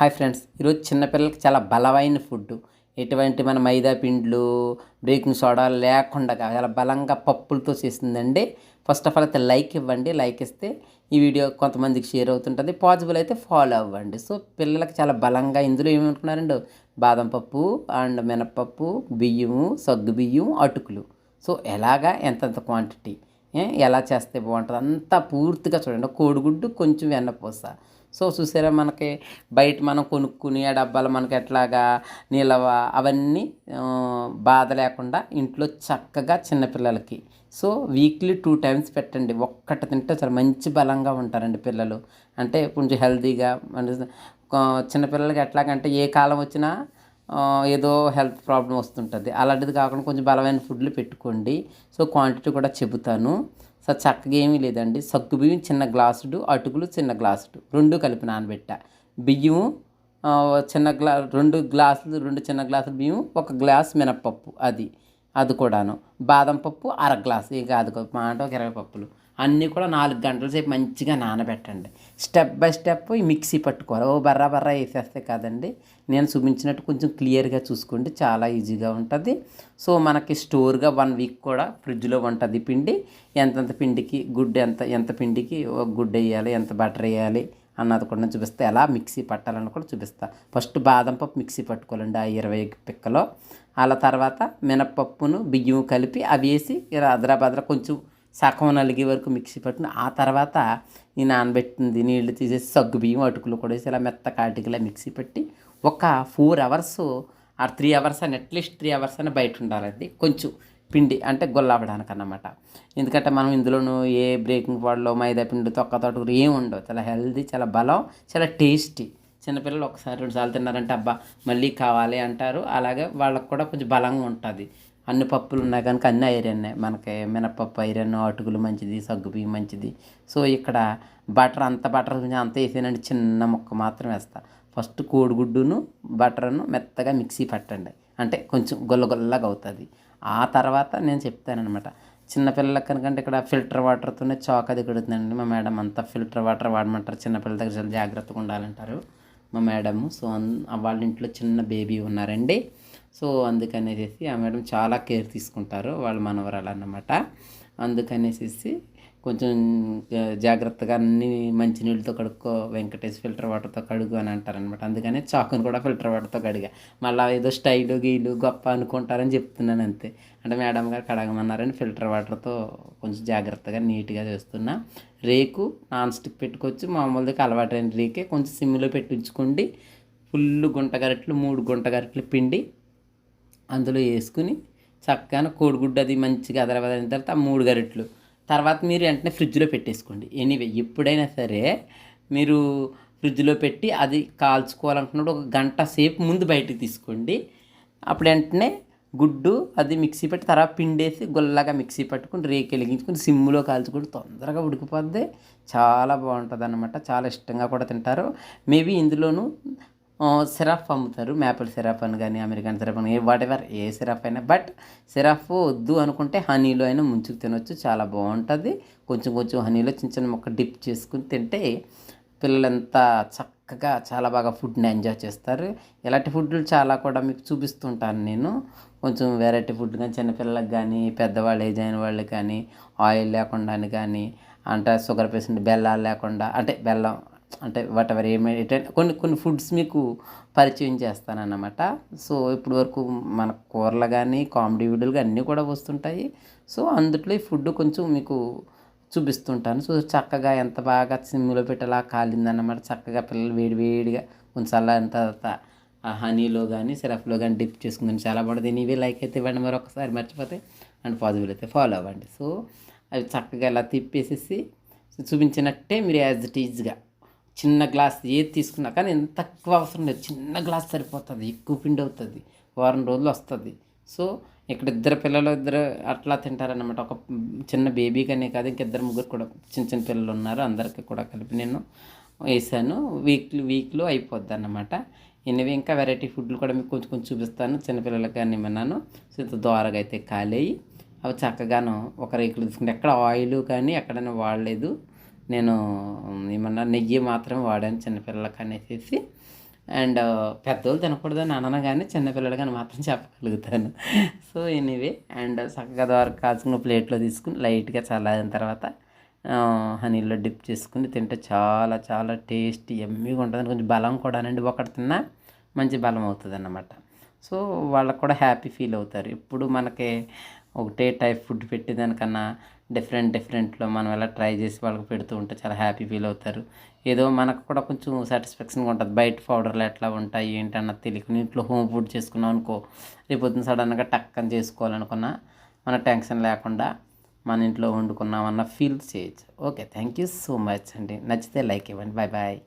Hi friends ఈరోజు చిన్నపిల్లలకి చాలా బలమైన ఫుడ్ ఎటువంటి మన మైదా పిండ్లు బేకింగ్ సోడా లేకుండా చాలా బలంగా పప్పులతో చేసిందండి ఫస్ట్ ఆఫ్ ఆల్ అయితే లైక్ ఇవ్వండి లైక్ ఇస్తే ఈ వీడియో కొంతమందికి షేర్ అవుతుంటుంది. పాసిబుల్ అయితే ఫాలో అవ్వండి. సో పిల్లలకి చాలా బలంగా ఇందులో ఏమనుకున్నారండి? బాదం పప్పు అండ్ మినపప్పు బియ్యము సగ్గు బియ్యం అటుకులు. సో ఎలాగా ఎంతెంత క్వాంటిటీ ఎలా చేస్తే బాగుంటుంది? అంతా పూర్తిగా చూడండి. కోడిగుడ్డు కొంచెం వెన్నపూస సో చూసారా మనకి బయట మనం కొనుక్కుని ఆ డబ్బాలు మనకి ఎట్లాగా నిలవ అవన్నీ బాధ లేకుండా ఇంట్లో చక్కగా చిన్నపిల్లలకి సో వీక్లీ టూ టైమ్స్ పెట్టండి. ఒక్కటి తింటే చాలా మంచి బలంగా ఉంటారండి పిల్లలు. అంటే కొంచెం హెల్తీగా మన చిన్నపిల్లలకి ఎట్లాగంటే ఏ కాలం వచ్చినా ఏదో హెల్త్ ప్రాబ్లం వస్తుంటుంది. అలాంటిది కాకుండా కొంచెం బలమైన ఫుడ్లు పెట్టుకోండి. సో క్వాంటిటీ కూడా చెబుతాను. సో చక్కగా ఏమీ లేదండి. సగ్గు బియ్యం చిన్న గ్లాసుడు అటుకులు చిన్న గ్లాసుడు. రెండు కలిపి నానబెట్టా. బియ్యము చిన్న గ్లా రెండు గ్లాసులు రెండు చిన్న గ్లాసులు బియ్యం ఒక గ్లాస్ మినప్పప్పు అది. అది కూడాను. బాదం పప్పు అర గ్లాస్. ఇక అది ఒక మాట ఒక ఇరవై పప్పులు. అన్నీ కూడా నాలుగు గంటల సేపు మంచిగా నానబెట్టండి. స్టెప్ బై స్టెప్ ఈ మిక్సీ పట్టుకోవాలి. ఓ బర్రా బర్రా వేసేస్తే కాదండి. నేను చూపించినట్టు కొంచెం క్లియర్గా చూసుకోండి చాలా ఈజీగా ఉంటుంది. సో మనకి స్టోర్గా వన్ వీక్ కూడా ఫ్రిడ్జ్లో ఉంటుంది పిండి. ఎంతెంత పిండికి గుడ్డు ఎంత ఎంత పిండికి ఒక గుడ్డు వేయాలి ఎంత బటర్ వేయాలి అన్నది కూడా నేను చూపిస్తా. ఎలా మిక్సీ పట్టాలని కూడా చూపిస్తా. ఫస్ట్ బాదం పప్పు మిక్సీ పట్టుకోవాలండి ఆ ఇరవై పిక్కలో. అలా తర్వాత మినపప్పును బియ్యం కలిపి అవి వేసి ఇలా బదరా కొంచెం సగం నలిగే వరకు మిక్సీ పట్టిన ఆ తర్వాత ఈ నానబెట్టింది నీళ్ళు తీసేసి సగ్గు బియ్యం అటుకులు కూడా వేసి ఇలా మెత్త కాటికలా మిక్సీ పెట్టి ఒక ఫోర్ అవర్స్ ఆ త్రీ అవర్స్ అని అట్లీస్ట్ త్రీ అవర్స్ అని బయట ఉండాలండి. కొంచెం పిండి అంటే గొల్లవడానికి అన్నమాట ఎందుకంటే మనం ఇందులోనూ ఏ బ్రేకింగ్ పౌడర్లో మైదా పిండి తొక్క తోటకూర ఏం ఉండవు. చాలా హెల్దీ చాలా బలం చాలా టేస్టీ చిన్నపిల్లలు ఒకసారి రెండు సార్లు తిన్నారంటే అబ్బా మళ్ళీ కావాలి అంటారు. అలాగే వాళ్ళకు కూడా కొంచెం బలంగా ఉంటుంది. అన్ని పప్పులు ఉన్నాయి కనుక అన్ని ఐరన్ మనకి మినపప్పు ఐరన్ అటుకులు మంచిది సగ్గుబియ్యం మంచిది. సో ఇక్కడ బటర్ అంత బటర్ అంత వేసానండి చిన్న ముక్క మాత్రం వేస్తా. ఫస్ట్ కోడిగుడ్డును బటర్ను మెత్తగా మిక్సీ పట్టండి. అంటే కొంచెం గొల్లగొల్లగా అవుతుంది. ఆ తర్వాత నేను చెప్తానమాట చిన్నపిల్లలకు కనుకంటే ఇక్కడ ఫిల్టర్ వాటర్తోనే చాక్ అది కడుతుందండి మా మేడం అంతా ఫిల్టర్ వాటర్ వాడమంటారు. చిన్నపిల్లల దగ్గర చాలా జాగ్రత్తగా ఉండాలంటారు మా మేడము. సో వాళ్ళ ఇంట్లో చిన్న బేబీ ఉన్నారండి. సో అందుకనేసి ఆ మేడం చాలా కేర్ తీసుకుంటారు వాళ్ళ మనవరాలు అన్నమాట అందుకనేసి కొంచెం జాగ్రత్తగా అన్ని మంచినీళ్ళతో కడుక్కో వెంకటేష్ ఫిల్టర్ వాటర్తో కడుగు అని అంటారనమాట అందుకనే చాకుని కూడా ఫిల్టర్ వాటర్తో కడిగా. మళ్ళీ ఏదో స్టైలు గీలు గొప్ప అనుకుంటారని చెప్తున్నాను అంతే. అంటే మేడం గారు కడగమన్నారని ఫిల్టర్ వాటర్తో కొంచెం జాగ్రత్తగా నీట్గా చేస్తున్నా. రేకు నాన్ స్టిక్ పెట్టుకోవచ్చు. మామూలుగా అలవాటైన రేకే కొంచెం సిమ్లో పెట్టించుకోండి. ఫుల్ గుంట గరిట్లు మూడు గుంట గరిట్లు పిండి అందులో వేసుకుని చక్కగా కోడిగుడ్డు అది మంచిగా అదరబదిన తర్వాత మూడు గరిట్లు. తర్వాత మీరు వెంటనే ఫ్రిడ్జ్లో పెట్టేసుకోండి. ఎనీవే ఎప్పుడైనా సరే మీరు ఫ్రిడ్జ్లో పెట్టి అది కాల్చుకోవాలనుకున్నప్పుడు ఒక గంట సేపు ముందు బయటకు తీసుకోండి. అప్పుడు వెంటనే గుడ్డు అది మిక్సీ పెట్టి తర్వాత పిండేసి గుల్లగా మిక్సీ పట్టుకుని రేకు వెలిగించుకుని సిమ్లో కాల్చుకుంటే తొందరగా ఉడికిపోద్ది. చాలా బాగుంటుంది అనమాట చాలా ఇష్టంగా కూడా తింటారు. మేబీ ఇందులోనూ సిరప్ అమ్ముతారు. మ్యాపిల్ సిరప్ అని కానీ అమెరికన్ సిరప్ అని వాట్ ఎవర్ ఏ సిరప్ అయినా. బట్ సిరప్ వద్దు అనుకుంటే హనీలో అయినా ముంచుకు తినొచ్చు. చాలా బాగుంటుంది. కొంచెం కొంచెం హనీలో చిన్న చిన్న మొక్క డిప్ చేసుకుని తింటే పిల్లలంతా చక్కగా చాలా బాగా ఫుడ్ని ఎంజాయ్ చేస్తారు. ఇలాంటి ఫుడ్లు చాలా కూడా మీకు చూపిస్తుంటాను నేను. కొంచెం వెరైటీ ఫుడ్ కానీ చిన్నపిల్లలకు కానీ పెద్దవాళ్ళు ఏజ్ అయిన వాళ్ళకి కానీ ఆయిల్ లేకుండా కానీ అంటే షుగర్ పేషెంట్ బెల్లాలు లేకుండా అంటే బెల్లం అంటే వాట్ ఎవర్ ఏమి కొన్ని కొన్ని ఫుడ్స్ మీకు పరిచయం చేస్తానన్నమాట. సో ఇప్పుడు వరకు మన కూరలు కానీ కామెడీ వీడియోలు అన్నీ కూడా వస్తుంటాయి. సో అందుట్లో ఈ ఫుడ్ కొంచెం మీకు చూపిస్తుంటాను. సో చక్కగా ఎంత బాగా సిమ్లో పెట్టేలా కాలిందన్నమాట. చక్కగా పిల్లలు వేడి వేడిగా కొంచెం అలా ఎంత ఆ హనీలో కానీ సిరప్లో కానీ డిప్ చేసుకుందని చాలా బాగుంటుంది. ఇవి లైక్ అయితే ఇవ్వండి మరి ఒకసారి మర్చిపోతే. అండ్ పాజిబుల్ అయితే ఫాలో అవ్వండి. సో అవి చక్కగా ఇలా తిప్పేసేసి చూపించినట్టే మీరు యాజ్ ఇట్ ఈజ్గా చిన్న గ్లాస్ ఏది తీసుకున్నా కానీ ఎంత తక్కువ అవసరం లేదు. చిన్న గ్లాస్ సరిపోతుంది ఎక్కువ పిండి అవుతుంది వారం రోజులు వస్తుంది. సో ఇక్కడ ఇద్దరు పిల్లలు ఇద్దరు అట్లా తింటారనమాట ఒక చిన్న బేబీ కానీ కాదు ఇంక ఇద్దరు ముగ్గురు కూడా చిన్న చిన్న పిల్లలు ఉన్నారు. అందరికీ కూడా కలిపి నేను వేసాను. వీక్లీ వీక్లో అయిపోద్ది అన్నమాట ఎనివే ఇంకా వెరైటీ ఫుడ్లు కూడా మీకు కొంచెం కొంచెం చూపిస్తాను. చిన్నపిల్లలకి కానీ విన్నాను సో ఇంత దోరగా అయితే ఖాళీ అవి చక్కగాను ఒక రేకులు తీసుకుంటే ఎక్కడ ఆయిల్ కానీ ఎక్కడైనా వాడలేదు. నేను ఏమన్నా నెయ్యి మాత్రమే వాడాను చిన్నపిల్లలకి అనేసి అండ్ పెద్దోళ్ళు తినకూడదని అనను కానీ చిన్నపిల్లలు కానీ మాత్రం చెప్పగలుగుతాను. సో ఎనీవే అండ్ చక్కగా ద్వారా కాల్చుకున్న ప్లేట్లో తీసుకుని లైట్గా చల్లారిన తర్వాత హనీలో డిప్ చేసుకుని తింటే చాలా చాలా టేస్టీ ఎమ్మీగా ఉంటుంది. కొంచెం బలం కూడానండి. ఒకటి తిన్నా మంచి బలం అవుతుంది అన్నమాట సో వాళ్ళకు కూడా హ్యాపీ ఫీల్ అవుతారు. ఇప్పుడు మనకి ఒకటే టైప్ ఫుడ్ పెట్టేదానికన్నా డిఫరెంట్ డిఫరెంట్లో మనం ఎలా ట్రై చేసి వాళ్ళకి పెడుతూ ఉంటే చాలా హ్యాపీ ఫీల్ అవుతారు. ఏదో మనకు కూడా కొంచెం సాటిస్ఫాక్షన్గా ఉంటుంది. బయట పౌడర్లు ఎట్లా ఉంటాయి ఏంటన్నది తెలియకుండా ఇంట్లో హోమ్ ఫుడ్ చేసుకున్నాం అనుకో రేపొద్దున సడన్గా టక్కని చేసుకోవాలనుకున్నా మన టెన్షన్ లేకుండా మన ఇంట్లో వండుకున్నామన్న ఫీల్ చేయొచ్చు. Okay thank you so much అండి. నచ్చితే లైక్ ఇవ్వండి. Bye bye